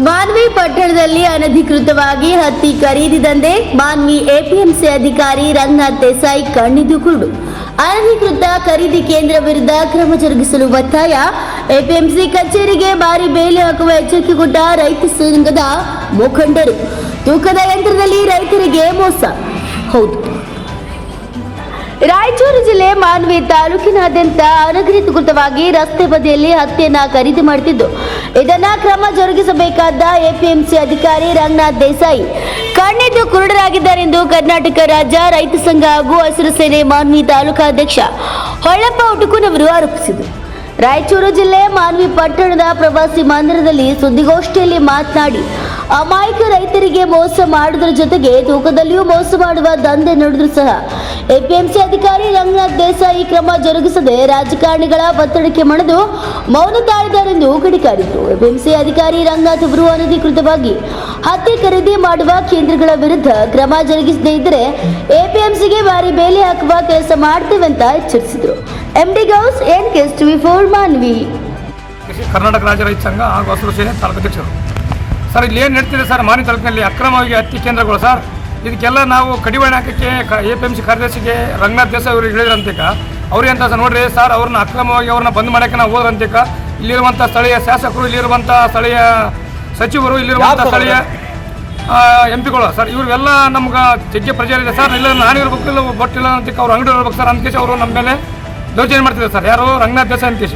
ಮಾನ್ವಿ ಪಟ್ಟಣದಲ್ಲಿ ಅನಧಿಕೃತವಾಗಿ ಹತ್ತಿ ಖರೀದಿದಂದೆ ಮಾನ್ವಿ ಎಪಿಎಂಸಿ ಅಧಿಕಾರಿ ರಂಗನಾಥ್ ದೇಸಾಯಿ ಕಣ್ಣಿದ್ದು ಅನಧಿಕೃತ ಖರೀದಿ ಕೇಂದ್ರ ವಿರುದ್ಧ ಕ್ರಮ ಜರುಗಿಸಲು ಒತ್ತಾಯ. ಎಪಿಎಂಸಿ ಕಚೇರಿಗೆ ಭಾರಿ ಬೇಲಿ ಹಾಕುವ ಎಚ್ಚರಿಕೆ ಕೊಟ್ಟ ರೈತ ಸಂಘದ ಮುಖಂಡರು. ತೂಕದ ಯಂತ್ರದಲ್ಲಿ ರೈತರಿಗೆ ಮೋಸ. ಹೌದು. ರಾಯಚೂರು ಜಿಲ್ಲೆ ಮಾನ್ವಿ ತಾಲೂಕಿನಾದ್ಯಂತ ಅನಧಿಕೃತವಾಗಿ ರಸ್ತೆ ಬದಿಯಲ್ಲಿ ಹತ್ತಿಯನ್ನ ಖರೀದಿ ಮಾಡುತ್ತಿದ್ದು, ಇದನ್ನ ಕ್ರಮ ಜರುಗಿಸಬೇಕಾದ ಎಪಿಎಂಸಿ ಅಧಿಕಾರಿ ರಂಗನಾಥ್ ದೇಸಾಯಿ. ಕಣ್ಣಿದ್ದು ಕುರುಡರಾಗಿದ್ದಾರೆಂದು ಕರ್ನಾಟಕ ರಾಜ್ಯ ರೈತ ಸಂಘ ಹಾಗೂ ಹಸಿರು ಸೇನೆ ಮಾನ್ವಿ ತಾಲೂಕಾಧ್ಯಕ್ಷ ಹೊಳ್ಳಪ್ಪ ಉಟುಕುನವರು ಆರೋಪಿಸಿದರು. ರಾಯಚೂರು ಜಿಲ್ಲೆ ಮಾನ್ವಿ ಪಟ್ಟಣದ ಪ್ರವಾಸಿ ಮಂದಿರದಲ್ಲಿ ಸುದ್ದಿಗೋಷ್ಠಿಯಲ್ಲಿ ಮಾತನಾಡಿ, ಅಮಾಯಕ ರೈತರಿಗೆ ಮೋಸ ಮಾಡುವುದರ ಜೊತೆಗೆ ತೂಕದಲ್ಲಿಯೂ ಮೋಸ ಮಾಡುವ ದಂಧೆ ನಡೆದರೂ ಸಹ ಎಪಿಎಂಸಿ ಅಧಿಕಾರಿ ರಂಗನಾಥ್ ದೇಸಾಯಿ ಕ್ರಮ ಜರುಗಿಸದೆ ರಾಜಕಾರಣಿಗಳ ಒತ್ತಡಕ್ಕೆ ಮಣಿದು ಮೌನ ತಾಳಿದಾರೆಂದು ಕಿಡಿಕಾರಿದರು ಎಪಿಎಂಸಿ ಅಧಿಕಾರಿ ರಂಗನಾಥ್ ಅವರು ಅನಧಿಕೃತವಾಗಿ ಹತ್ಯೆ ಖರೀದಿ ಮಾಡುವ ಕೇಂದ್ರಗಳ ವಿರುದ್ಧ ಕ್ರಮ ಜರುಗಿಸದೇ ಇದ್ದರೆ ಎಪಿಎಂಸಿಗೆ ಭಾರಿ ಬೇಲಿ ಹಾಕುವ ಕೆಲಸ ಮಾಡ್ತೇವೆ ಅಂತ ಎಚ್ಚರಿಸಿದರು. MD Gous N KS TV four Manvi. Karnataka ರಾಜ್ಯ ರೈತ ಸಂಘ ಹಾಗೂ ಹಸಿರು ಸೇನೆ ತಾಲೂಕಾಧ್ಯಕ್ಷರು ಸರ್, ಇಲ್ಲಿ ಏನು ನಡೀತಿದೆ ಸರ್? ಮಾನಿ ತಾಲೂಕಿನಲ್ಲಿ ಅಕ್ರಮವಾಗಿ ಹತ್ತಿ ಕೇಂದ್ರಗಳು ಸರ್. ಇದಕ್ಕೆಲ್ಲ ನಾವು ಕಡಿವಾಣ ಹಾಕಕ್ಕೆ ಎ ಪಿ ಎಂ ಸಿ ಕಾರ್ಯದರ್ಶಿಗೆ ರಂಗನಾಥ್ ದೇಸಾಯಿ ಅವರು ಹೇಳಿದ್ರಂತಿಕ ಅವ್ರು ಅಂತ ಸರ್ ನೋಡ್ರಿ ಸರ್ ಅವ್ರನ್ನ ಅಕ್ರಮವಾಗಿ ಅವ್ರನ್ನ ಬಂದ್ ಮಾಡೋಕ್ಕೆ ನಾವು ಹೋದ್ರಂತಿಕ ಇಲ್ಲಿರುವಂಥ ಸ್ಥಳೀಯ ಶಾಸಕರು ಇಲ್ಲಿರುವಂಥ ಸ್ಥಳೀಯ ಸಚಿವರು ಇಲ್ಲಿರುವಂಥ ಸ್ಥಳೀಯ ಎಂ ಪಿಗಳು ಸರ್ ಇವ್ರಿಗೆಲ್ಲ ನಮ್ಗೆ ಜಗ್ಗೆ ಪ್ರಚಾರ ಇದೆ ಸರ್ ಇಲ್ಲ ನಾನು ಇರ್ಬೇಕು ಇಲ್ಲ ಬಟ್ಟಿಲ್ಲ ಅಂತ ಅವ್ರು ಅಂಗಡಿ ಇರ್ಬೇಕು ಸರ್. ಅಂತ ಅವರು ನಮ್ಮ ಮೇಲೆ ದೌರ್ಜನ್ಯ ಮಾಡ್ತಿದ್ದಾರೆ ಸರ್. ಯಾರು? ರಂಗನಾಥ್ ದೇಸಾಯಿ ಅಂತ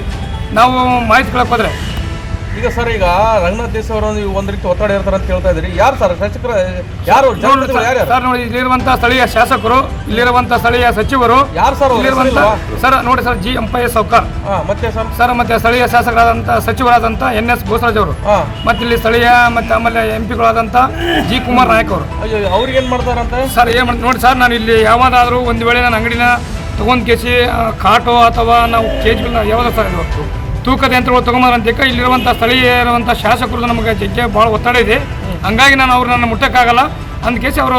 ನಾವು ಮಾಹಿತಿ ಕೇಳಕ್ಕೆ ಹೋದ್ರೆ ಈಗ ಸರ್ ಈಗ ರಂಗನಾಥ್ ದೇಶ ಅವರು ಒಂದು ರೀತಿ ಒತ್ತಡ ಇರ್ತಾರೆ ಅಂತ ಹೇಳ್ತಾ ಇದ್ರಿ ಯಾರು ಸರ್ ಶಾಸಕರ ಯಾರು ಸರ್ ನೋಡಿ ಇಲ್ಲಿರುವಂತಹ ಸ್ಥಳೀಯ ಶಾಸಕರು ಇಲ್ಲಿರುವಂತಹ ಸ್ಥಳೀಯ ಸಚಿವರು ಯಾರು ಸರ್ ಸರ್ ನೋಡಿ ಸರ್ ಜಿ ಎಂ ಪೈ ಸೌಕರ್ ಮತ್ತೆ ಸರ್? ಸರ್ ಮತ್ತೆ ಸ್ಥಳೀಯ ಶಾಸಕರಾದಂತಹ ಸಚಿವರಾದಂಥ ಎನ್ ಎಸ್ ಬೋಸರಾಜ್ ಅವರು. ಮತ್ತೆ ಇಲ್ಲಿ ಸ್ಥಳೀಯ ಮತ್ತೆ ಆಮೇಲೆ ಎಂ ಪಿಗಳಾದಂತ ಜಿ ಕುಮಾರ್ ನಾಯಕ್ ಅವರು. ಅಯ್ಯೋ ಅವ್ರಿಗೆ ಏನ್ ಮಾಡ್ತಾರಂತೆ? ಸರ್ ಏನು ಮಾಡ್ತಾರೆ ನೋಡಿ ಸರ್ ನಾನು ಇಲ್ಲಿ ಯಾವ್ದಾದ್ರು ಒಂದು ವೇಳೆ ನಾನು ಅಂಗಡಿನ ತಗೊಂಡ್ ಕೇಸಿ ಕಾಟೋ ಅಥವಾ ನಾವು ಕೇಜ್ಗಳನ್ನ ಯಾವ್ದು ಸರ್ ಇದು? ತೂಕದ ಯಂತ್ರಗಳು ತೊಗೊಂಬರಂತಿಕ ಇಲ್ಲಿರುವಂಥ ಸ್ಥಳೀಯ ಇರುವಂಥ ಶಾಸಕರು ನಮಗೆ ಜಗ್ಗೆ ಭಾಳ ಒತ್ತಡ ಇದೆ. ಹಂಗಾಗಿ ನಾನು ಅವ್ರನ್ನ ಮುಟ್ಟಕ್ಕಾಗಲ್ಲ. ಅಂದ ಕೇಸಿ ಅವರು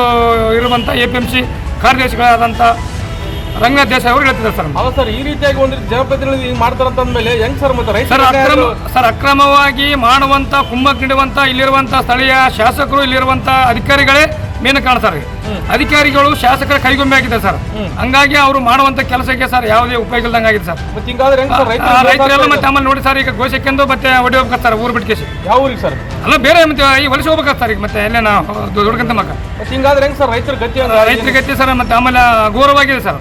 ಇರುವಂಥ ಎ ಪಿ ಎಂ ಸಿ ಕಾರ್ಯದರ್ಶಿಗಳಾದಂಥ ರಂಗನಾಥ್ ದೇಸಾಯಿ ಅವರು ಹೇಳ್ತಿದ್ದಾರೆ ಸರ್ ಹೌದು ಸರ್ ಈ ರೀತಿಯಾಗಿ ಒಂದು ರೀತಿ ಜನಪ್ರತಿನಿಧಿ ಅಂತ ಮಾಡ್ತಾರಂತ ಅಂದ್ಮೇಲೆ ಹೆಂಗ್ ಸರ್ ಮತ್ತೆ ಸರ್ ಅಕ್ರಮ ಸರ್ ಅಕ್ರಮವಾಗಿ ಮಾಡುವಂಥ ಕುಂಭಕ್ಕೆ ನೀಡುವಂತ ಇಲ್ಲಿರುವಂಥ ಸ್ಥಳೀಯ ಶಾಸಕರು ಇಲ್ಲಿರುವಂಥ ಅಧಿಕಾರಿಗಳೇ ಮೇನ್ ಕಾಣ್ತಾರೆ ಅಧಿಕಾರಿಗಳು ಶಾಸಕರ ಕೈಗೊಂಬೆ ಆಗಿದೆ ಸರ್. ಹಂಗಾಗಿ ಅವರು ಮಾಡುವಂತ ಕೆಲಸಕ್ಕೆ ಸರ್ ಯಾವುದೇ ಉಪಯೋಗ ಇಲ್ದಂಗೆ ಆಗಿದೆ ಸರ್. ರೈತರೆಲ್ಲ ರೈತರು ಮತ್ತೆ ಆಮೇಲೆ ನೋಡಿ ಸರ್ ಈಗ ಘೋಷಕ್ಕೆಂದು ಮತ್ತೆ ಹೊಡಿ ಹೋಗ್ಬೇಕು ಸರ್ ಊರು ಬಿಟ್ಕೇಸಿ ಯಾವ ಊರಿಗೆ ಸರ್? ಅಲ್ಲ ಬೇರೆ ಮತ್ತೆ ಈ ವಲಸೆ ಹೋಗ್ಬೇಕು ಸರ್ ಈಗ ಮತ್ತೆ ಎಲ್ಲೇ ನಾವು ದುಡ್ಕಂತ ಮಕ್ಕ ಹಿಂಗಾದ್ರೆ ಹೆಂಗ್ ಸರ್ ರೈತರ ಗತಿ ರೈತರ ಗತಿ ಸರ್ ಮತ್ತೆ ಆಮೇಲೆ ಘೋರವಾಗಿದೆ ಸರ್.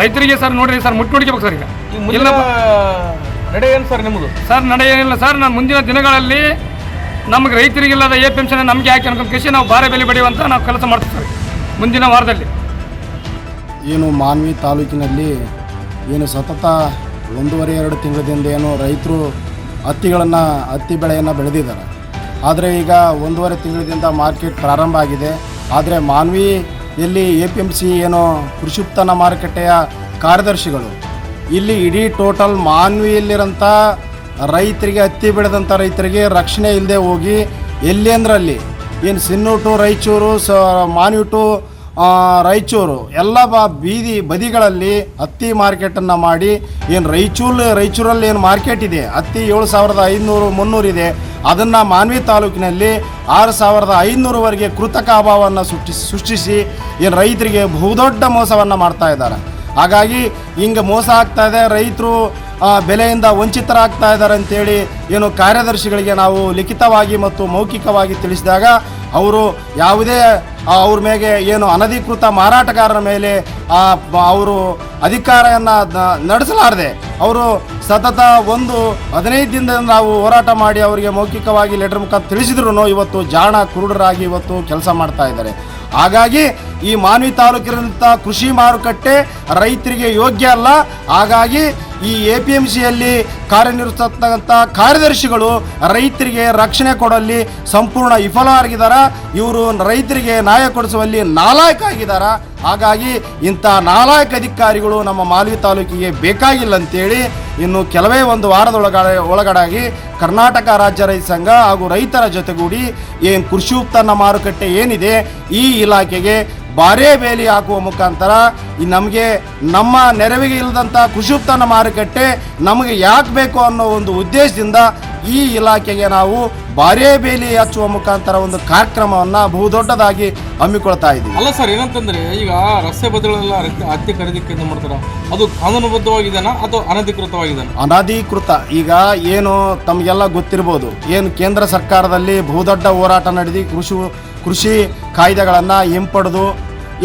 ರೈತರಿಗೆ ಸರ್ ನೋಡ್ರಿ ಸರ್ ಮುಟ್ಟು ನೋಡ್ಕೋಬೇಕು ಸರ್ ಈಗ. ಇಲ್ಲ ನಡೆ ಏನು ಸರ್ ನಿಮ್ಮದು ಸರ್ ನಡೆ ಏನಿಲ್ಲ ಸರ್ ನಾನು ಮುಂದಿನ ದಿನಗಳಲ್ಲಿ ನಮಗೆ ರೈತರಿಗಿಲ್ಲದ ಎ ಪೆನ್ಷನ್ ನಮಗೆ ಹಾಕಿ ಅನ್ಕೊಂಡು ಕೃಷಿ ನಾವು ಭಾರಿ ಬೆಲೆ ಬೆಳೆಯುವಂತ ನಾವು ಕೆಲಸ ಮಾಡ್ತೀವಿ ಮುಂದಿನ ವಾರದಲ್ಲಿ. ಏನು ಮಾನ್ವಿ ತಾಲೂಕಿನಲ್ಲಿ ಏನು ಸತತ ಒಂದೂವರೆ, ಎರಡು ತಿಂಗಳಿಂದ ಏನು ರೈತರು ಹತ್ತಿಗಳನ್ನು, ಹತ್ತಿ ಬೆಳೆಯನ್ನು ಬೆಳೆದಿದ್ದಾರೆ. ಆದರೆ ಈಗ ಒಂದೂವರೆ ತಿಂಗಳಿಂದ ಮಾರ್ಕೆಟ್ ಪ್ರಾರಂಭ ಆಗಿದೆ. ಆದರೆ ಮಾನ್ವಿಯಲ್ಲಿ ಎ ಪಿ ಎಂ ಸಿ ಏನು ಕೃಷಿ ಉತ್ಪನ್ನ ಮಾರುಕಟ್ಟೆಯ ಕಾರ್ಯದರ್ಶಿಗಳು, ಇಲ್ಲಿ ಇಡೀ ಟೋಟಲ್ ಮಾನ್ವಿಯಲ್ಲಿರೋಂಥ ರೈತರಿಗೆ ಹತ್ತಿ ಬೆಳೆದಂಥ ರೈತರಿಗೆ ರಕ್ಷಣೆ ಇಲ್ಲದೆ ಹೋಗಿ ಎಲ್ಲಿ ಅಂದ್ರಲ್ಲಿ ಏನು ಸಿನ್ನೂರು ಟು ರಾಯಚೂರು, ಸ, ಮಾನ್ಯೂಟು ರಾಯಚೂರು ಎಲ್ಲ ಬ, ಬೀದಿ ಬದಿಗಳಲ್ಲಿ ಹತ್ತಿ ಮಾರ್ಕೆಟನ್ನು ಮಾಡಿ ಏನು ರಾಯಚೂರು ರಾಯಚೂರಲ್ಲಿ ಏನು ಮಾರ್ಕೆಟ್ ಇದೆ, ಹತ್ತಿ ಏಳು ಸಾವಿರದ ಐದುನೂರು, ಮುನ್ನೂರು ಇದೆ, ಅದನ್ನು ಮಾನ್ವಿ ತಾಲೂಕಿನಲ್ಲಿ ಆರು ಸಾವಿರದ ಐದುನೂರವರೆಗೆ ಕೃತಕ ಅಭಾವವನ್ನು ಸೃಷ್ಟಿಸಿ ಸೃಷ್ಟಿಸಿ ಏನು ರೈತರಿಗೆ ಬಹುದೊಡ್ಡ ಮೋಸವನ್ನು ಮಾಡ್ತಾ ಇದ್ದಾರೆ. ಹಾಗಾಗಿ ಹಿಂಗೆ ಮೋಸ ಆಗ್ತಾ ಇದೆ ರೈತರು ಆ, ಬೆಲೆಯಿಂದ ವಂಚಿತರಾಗ್ತಾ ಇದ್ದಾರೆ ಅಂತೇಳಿ ಏನು ಕಾರ್ಯದರ್ಶಿಗಳಿಗೆ ನಾವು ಲಿಖಿತವಾಗಿ ಮತ್ತು ಮೌಖಿಕವಾಗಿ ತಿಳಿಸಿದಾಗ ಅವರು ಯಾವುದೇ ಅವ್ರ ಮೇಲೆ ಏನು ಅನಧಿಕೃತ ಮಾರಾಟಗಾರರ ಮೇಲೆ ಅವರು ಅಧಿಕಾರವನ್ನು ನಡೆಸಲಾರದೆ. ಅವರು ಸತತ ಒಂದು ಹದಿನೈದು ದಿನದಿಂದ ನಾವು ಹೋರಾಟ ಮಾಡಿ ಅವರಿಗೆ ಮೌಖಿಕವಾಗಿ ಲೆಟರ್ ಮುಖಾಂತರ ತಿಳಿಸಿದ್ರು ಇವತ್ತು ಜಾಣ ಕುರುಡರಾಗಿ ಇವತ್ತು ಕೆಲಸ ಮಾಡ್ತಾ ಇದ್ದಾರೆ. ಹಾಗಾಗಿ ಈ ಮಾನ್ವಿ ತಾಲೂಕಿನಂಥ ಕೃಷಿ ಮಾರುಕಟ್ಟೆ ರೈತರಿಗೆ ಯೋಗ್ಯ ಅಲ್ಲ. ಹಾಗಾಗಿ ಈ ಎ ಪಿ ಎಂ ಸಿಯಲ್ಲಿ ಕಾರ್ಯನಿರ್ವಹಿಸತಕ್ಕಂಥ ಕಾರ್ಯದರ್ಶಿಗಳು ರೈತರಿಗೆ ರಕ್ಷಣೆ ಕೊಡಲ್ಲಿ ಸಂಪೂರ್ಣ ವಿಫಲವಾಗಿದ್ದಾರೆ ಇವರು ರೈತರಿಗೆ ನ್ಯಾಯ ಕೊಡಿಸುವಲ್ಲಿ ನಾಲಾಯಕ ಆಗಿದ್ದಾರ ಹಾಗಾಗಿ ಇಂಥ ನಾಲಾಯಕ ಅಧಿಕಾರಿಗಳು ನಮ್ಮ ಮಾಲ್ವಿ ತಾಲೂಕಿಗೆ ಬೇಕಾಗಿಲ್ಲ ಅಂತೇಳಿ ಇನ್ನು ಕೆಲವೇ ಒಂದು ವಾರದೊಳಗಡೆ ಒಳಗಡಾಗಿ ಕರ್ನಾಟಕ ರಾಜ್ಯ ರೈತ ಸಂಘ ಹಾಗೂ ರೈತರ ಜೊತೆಗೂಡಿ ಏನು ಕೃಷಿ ಉತ್ಪನ್ನ ಮಾರುಕಟ್ಟೆ ಏನಿದೆ ಈ ಇಲಾಖೆಗೆ ಬಾರೇ ಬೇಲಿ ಹಾಕುವ ಮುಖಾಂತರ ಈ ನಮಗೆ ನಮ್ಮ ನೆರವಿಗೆ ಇಲ್ಲದಂಥ ಕುಶುಪ್ತನ ಮಾರುಕಟ್ಟೆ ನಮಗೆ ಯಾಕೆ ಬೇಕು ಅನ್ನೋ ಒಂದು ಉದ್ದೇಶದಿಂದ ಈ ಇಲಾಖೆಗೆ ನಾವು ಬಾರೇ ಬೇಲಿ ಹಚ್ಚುವ ಮುಖಾಂತರ ಒಂದು ಕಾರ್ಯಕ್ರಮವನ್ನು ಬಹುದೊಡ್ಡದಾಗಿ ಹಮ್ಮಿಕೊಳ್ತಾ ಇದ್ದೀವಿ. ಅಲ್ಲ ಸರ್ ಏನಂತಂದ್ರೆ ಈಗ ರಸ್ತೆ ಬದಲೆಲ್ಲ ರಸ್ತೆ ಹತ್ತಿ ಖರೀದಿ ಕೇಂದ್ರ ಮಾಡ್ತಾರ. ಅದು ಕಾನೂನುಬದ್ಧವಾಗಿದೆನಾ ಅಥವಾ ಅನಧಿಕೃತವಾಗಿದೆನಾ? ಅನಧಿಕೃತ. ಈಗ ಏನು ತಮಗೆಲ್ಲ ಗೊತ್ತಿರ್ಬೋದು. ಏನು ಕೇಂದ್ರ ಸರ್ಕಾರದಲ್ಲಿ ಬಹುದೊಡ್ಡ ಹೋರಾಟ ನಡೆದು ಕೃಷಿ ಕೃಷಿ ಕಾಯ್ದೆಗಳನ್ನು ಹಿಂಪಡೆದು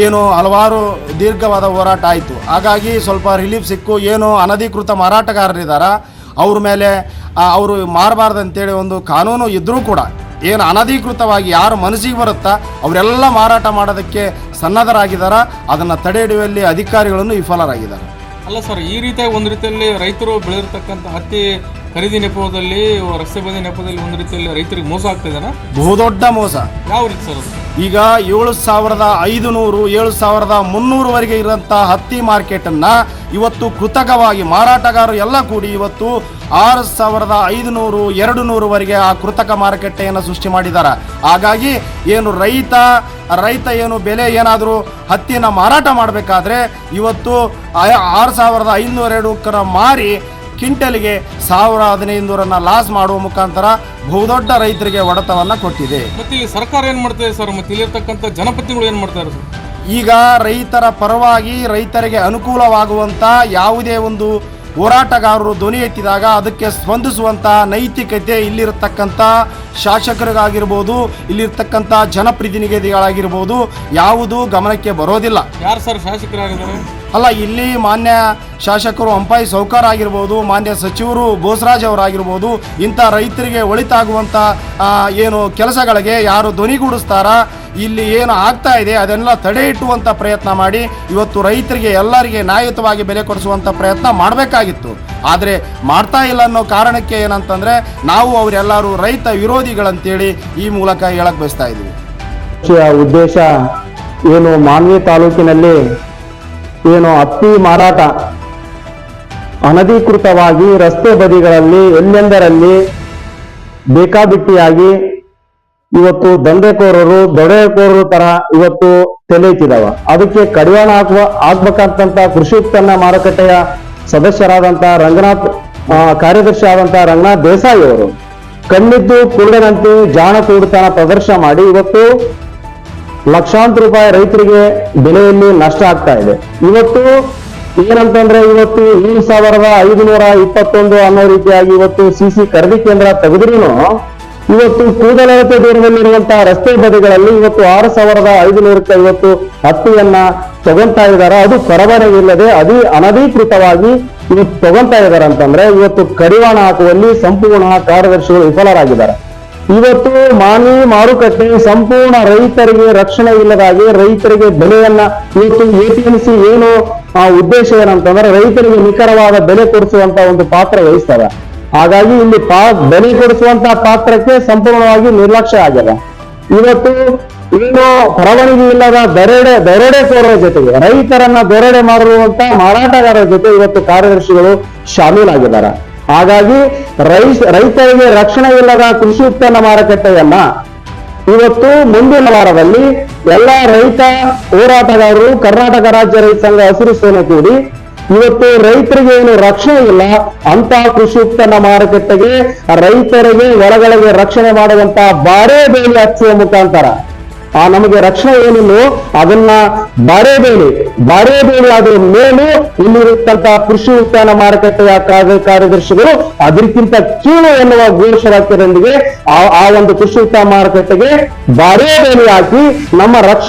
ಏನು ಹಲವಾರು ದೀರ್ಘವಾದ ಹೋರಾಟ ಆಯಿತು. ಹಾಗಾಗಿ ಸ್ವಲ್ಪ ರಿಲೀಫ್ ಸಿಕ್ಕು. ಏನು ಅನಧಿಕೃತ ಮಾರಾಟಗಾರರಿದ್ದಾರ ಅವ್ರ ಮೇಲೆ ಅವರು ಮಾರಬಾರ್ದು ಅಂತೇಳಿ ಒಂದು ಕಾನೂನು ಇದ್ದರೂ ಕೂಡ ಏನು ಅನಧಿಕೃತವಾಗಿ ಯಾರು ಮನಸ್ಸಿಗೆ ಬರುತ್ತಾ ಅವರೆಲ್ಲ ಮಾರಾಟ ಮಾಡೋದಕ್ಕೆ ಸನ್ನದ್ಧರಾಗಿದ್ದಾರೆ ಅದನ್ನು ತಡೆ ಹಿಡಿಯುವಲ್ಲಿ ಅಧಿಕಾರಿಗಳನ್ನು ವಿಫಲರಾಗಿದ್ದಾರೆ ಅಲ್ಲ ಸರ್, ಈ ರೀತಿಯಾಗಿ ಒಂದು ರೀತಿಯಲ್ಲಿ ರೈತರು ಬೆಳೆದಿರ್ತಕ್ಕಂಥ ಹತ್ತಿ ಖರೀದಿ ನೆಪದಲ್ಲಿ ರಸ್ತೆ ಬದಿ ನೆಪದಲ್ಲಿ ಒಂದು ರೀತಿಯಲ್ಲಿ ರೈತರಿಗೆ ಮೋಸ ಆಗ್ತಿದಾನ ಬಹುದೊಡ್ಡ ಮೋಸ. ಯಾವ ರೀತಿ ಸರ್ ಅದು? ಈಗ ಏಳು ಸಾವಿರದ ಐದು ನೂರು ಏಳು ಸಾವಿರದ ಮುನ್ನೂರವರೆಗೆ ಇರೋಂಥ ಹತ್ತಿ ಮಾರ್ಕೆಟನ್ನು ಇವತ್ತು ಕೃತಕವಾಗಿ ಮಾರಾಟಗಾರರು ಎಲ್ಲ ಕೂಡಿ ಇವತ್ತು ಆರು ಸಾವಿರದ ಐದು ನೂರು ಎರಡು ನೂರುವರೆಗೆ ಆ ಕೃತಕ ಮಾರುಕಟ್ಟೆಯನ್ನು ಸೃಷ್ಟಿ ಮಾಡಿದ್ದಾರೆ. ಹಾಗಾಗಿ ಏನು ರೈತ ರೈತ ಏನು ಬೆಲೆ ಏನಾದರೂ ಹತ್ತಿನ ಮಾರಾಟ ಮಾಡಬೇಕಾದ್ರೆ ಇವತ್ತು ಆರು ಸಾವಿರದ ಐನೂರೆರಡಕ್ಕರ ಮಾರಿ ಕ್ವಿಂಟಲ್ಗೆ ಸಾವಿರ ಹದಿನೈದು ರನ್ನ ಲಾಸ್ ಮಾಡುವ ಮುಖಾಂತರ ಬಹುದೊಡ್ಡ ರೈತರಿಗೆ ಹೊಡೆತವನ್ನು ಕೊಟ್ಟಿದೆ. ಮತ್ತೆ ಇಲ್ಲಿ ಸರ್ಕಾರ ಏನ್ ಮಾಡ್ತಾ ಇದೆ ಸರ್? ಮತ್ತೆ ಇಲ್ಲಿರ್ತಕ್ಕಂಥ ಜನಪ್ರತಿನಿಧಿಗಳು ಏನ್ ಮಾಡ್ತಾರೆ ಸರ್? ಈಗ ರೈತರ ಪರವಾಗಿ ರೈತರಿಗೆ ಅನುಕೂಲವಾಗುವಂಥ ಯಾವುದೇ ಒಂದು ಹೋರಾಟಗಾರರು ಧ್ವನಿ ಎತ್ತಿದಾಗ ಅದಕ್ಕೆ ಸ್ಪಂದಿಸುವಂಥ ನೈತಿಕತೆ ಇಲ್ಲಿರತಕ್ಕಂಥ ಶಾಸಕರಿಗಾಗಿರ್ಬೋದು ಇಲ್ಲಿರ್ತಕ್ಕಂಥ ಜನಪ್ರತಿನಿಧಿಗಳಾಗಿರ್ಬೋದು ಯಾವುದು ಗಮನಕ್ಕೆ ಬರೋದಿಲ್ಲ. ಯಾರು ಸರ್ ಶಾಸಕರಾಗಿದ್ದಾರೆ? ಅಲ್ಲ, ಇಲ್ಲಿ ಮಾನ್ಯ ಶಾಸಕರು ಅಂಪಾಯಿ ಸೌಕಾರ ಆಗಿರ್ಬೋದು, ಮಾನ್ಯ ಸಚಿವರು ಬೋಸರಾಜ್ ಅವರಾಗಿರ್ಬೋದು, ಇಂಥ ರೈತರಿಗೆ ಒಳಿತಾಗುವಂಥ ಏನು ಕೆಲಸಗಳಿಗೆ ಯಾರು ಧ್ವನಿಗೂಡಿಸ್ತಾರ ಇಲ್ಲಿ ಏನು ಆಗ್ತಾ ಇದೆ, ಅದನ್ನೆಲ್ಲ ತಡೆ ಇಟ್ಟುವಂಥ ಪ್ರಯತ್ನ ಮಾಡಿ, ಇವತ್ತು ರೈತರಿಗೆ ಎಲ್ಲರಿಗೆ ನ್ಯಾಯಯುತವಾಗಿ ಬೆಲೆ ಕೊಡಿಸುವಂಥ ಪ್ರಯತ್ನ ಮಾಡಬೇಕಾಗಿತ್ತು. ಆದರೆ ಮಾಡ್ತಾ ಇಲ್ಲ ಅನ್ನೋ ಕಾರಣಕ್ಕೆ ಏನಂತಂದರೆ, ನಾವು ಅವರೆಲ್ಲರೂ ರೈತ ವಿರೋಧಿಗಳಂತೇಳಿ ಈ ಮೂಲಕ ಹೇಳಕ್ಕೆ ಬಯಸ್ತಾ ಇದ್ದೀವಿ. ಉದ್ದೇಶ ಏನು ಮಾನ್ವಿ ತಾಲೂಕಿನಲ್ಲಿ ಏನು ಅತ್ತಿ ಮಾರಾಟ. ಅನಧಿಕೃತವಾಗಿ ರಸ್ತೆ ಬದಿಗಳಲ್ಲಿ ಎಲ್ಲೆಂದರಲ್ಲಿ ಬೇಕಾಬಿಟ್ಟಿಯಾಗಿ ಇವತ್ತು ದಂಧೆಕೋರರು, ದೊಡೆಕೋರರು ತರ ಇವತ್ತು ತೆಲೆಯುತ್ತಿದಾವ ಅದಕ್ಕೆ ಕಡಿವಾಣ ಹಾಕುವ ಆಗ್ಬೇಕಂತಂತ ಕೃಷಿ ಉತ್ಪನ್ನ ಮಾರುಕಟ್ಟೆಯ ಸದಸ್ಯರಾದಂತ ರಂಗನಾಥ್ ಕಾರ್ಯದರ್ಶಿ ಆದಂತ ರಂಗನಾಥ್ ದೇಸಾಯಿ ಅವರು ಕಣ್ಣಿದ್ದು ಕುರುಡನಂತೆ ಜಾಣ ಕೂಡತನ ಪ್ರದರ್ಶನ ಮಾಡಿ ಇವತ್ತು ಲಕ್ಷಾಂತರ ರೂಪಾಯಿ ರೈತರಿಗೆ ಬೆಲೆಯಲ್ಲಿ ನಷ್ಟ ಆಗ್ತಾ ಇದೆ. ಇವತ್ತು ಏನಂತಂದ್ರೆ ಇವತ್ತು ಏಳು ಸಾವಿರದ ಐದುನೂರ ಇಪ್ಪತ್ತೊಂದು ಅನ್ನೋ ರೀತಿಯಾಗಿ ಇವತ್ತು ಸಿಸಿ ಖರೀದಿ ಕೇಂದ್ರ ತೆಗೆದ್ರೂ ಇವತ್ತು ಕೂದಲಳತೆ ದೂರದಲ್ಲಿರುವಂತಹ ರಸ್ತೆ ಬದಿಗಳಲ್ಲಿ ಇವತ್ತು ಆರು ಸಾವಿರದ ಐದುನೂರಕ್ಕೆ ಇವತ್ತು ಹತ್ತಿಯನ್ನ ತಗೊಂತಾ ಇದ್ದಾರೆ. ಅದು ಪರವಾನಗಿ ಇಲ್ಲದೆ ಅದಿ ಅನಧಿಕೃತವಾಗಿ ಇವತ್ತು ತಗೊಂತಾ ಇದ್ದಾರೆ ಅಂತಂದ್ರೆ ಇವತ್ತು ಕಡಿವಾಣ ಹಾಕುವಲ್ಲಿ ಸಂಪೂರ್ಣ ಕಾರ್ಯದರ್ಶಿಗಳು ವಿಫಲರಾಗಿದ್ದಾರೆ. ಇವತ್ತು ಮಾನಿ ಮಾರುಕಟ್ಟೆ ಸಂಪೂರ್ಣ ರೈತರಿಗೆ ರಕ್ಷಣೆ ಇಲ್ಲದಾಗಿ ರೈತರಿಗೆ ಬೆಲೆಯನ್ನ ಇವತ್ತು ಎಪಿಎಂಸಿ ಏನು ಆ ಉದ್ದೇಶ ಏನಂತಂದ್ರೆ ರೈತರಿಗೆ ನಿಖರವಾದ ಬೆಲೆ ಕೊಡಿಸುವಂತ ಒಂದು ಪಾತ್ರ ವಹಿಸ್ತದೆ. ಹಾಗಾಗಿ ಇಲ್ಲಿ ಪಾ ಬೆಲೆ ಕೊಡಿಸುವಂತ ಪಾತ್ರಕ್ಕೆ ಸಂಪೂರ್ಣವಾಗಿ ನಿರ್ಲಕ್ಷ್ಯ ಆಗಿದೆ ಇವತ್ತು ಏನು ಪರವಾನಗಿ ಇಲ್ಲದ ದರೋಡೆ, ದರೋಡೆಕೋರರ ಜೊತೆಗೆ, ರೈತರನ್ನ ದರೋಡೆ ಮಾಡಿರುವಂತ ಮಾರಾಟಗಾರರ ಜೊತೆ ಇವತ್ತು ಕಾರ್ಯದರ್ಶಿಗಳು ಶಾಮೀಲಾಗಿದ್ದಾರೆ. ಹಾಗಾಗಿ ರೈತ ರೈತರಿಗೆ ರಕ್ಷಣೆ ಇಲ್ಲದ ಕೃಷಿ ಉತ್ಪನ್ನ ಮಾರುಕಟ್ಟೆಯನ್ನ ಇವತ್ತು ಮುಂದಿನ ವಾರದಲ್ಲಿ ಎಲ್ಲ ರೈತ ಹೋರಾಟಗಾರರು ಕರ್ನಾಟಕ ರಾಜ್ಯ ರೈತ ಸಂಘ ಹಸಿರು ಸೇನೆ ಕೂಡಿ ಇವತ್ತು ರೈತರಿಗೆ ಏನು ರಕ್ಷಣೆ ಇಲ್ಲ ಅಂತ ಕೃಷಿ ಉತ್ಪನ್ನ ಮಾರುಕಟ್ಟೆಗೆ ರೈತರಿಗೆ ಹೊರಗಳಿಗೆ ರಕ್ಷಣೆ ಮಾಡುವಂತಹ ಬಾರೇ ಬೇಲಿ ಹಚ್ಚುವ ಮುಖಾಂತರ ಆ ನಮಗೆ ರಕ್ಷಣೆ ಏನಿಲ್ಲೋ ಅದನ್ನ ಬಾರೇಬೇಡಿ. ಬಾರೇಬೇಡಿ ಅದರ ಮೇಲೆ ಅದ್ರ ಮೇಲೂ ಇಲ್ಲಿರುತ್ತಂತ ಕೃಷಿ ಉತ್ಪನ್ನ ಮಾರುಕಟ್ಟೆಯ ಕಾರ್ಯ ಕಾರ್ಯದರ್ಶಿಗಳು ಅದಕ್ಕಿಂತ ಕೀಳು ಎನ್ನುವ ಘೋಷವಾಕ್ಯದೊಂದಿಗೆ ಆ ಆ ಒಂದು ಕೃಷಿ ಉತ್ಪನ್ನ ಮಾರುಕಟ್ಟೆಗೆ ಬಾರೇಬೇಡಿ ಹಾಕಿ ನಮ್ಮ ರಕ್ಷಣೆ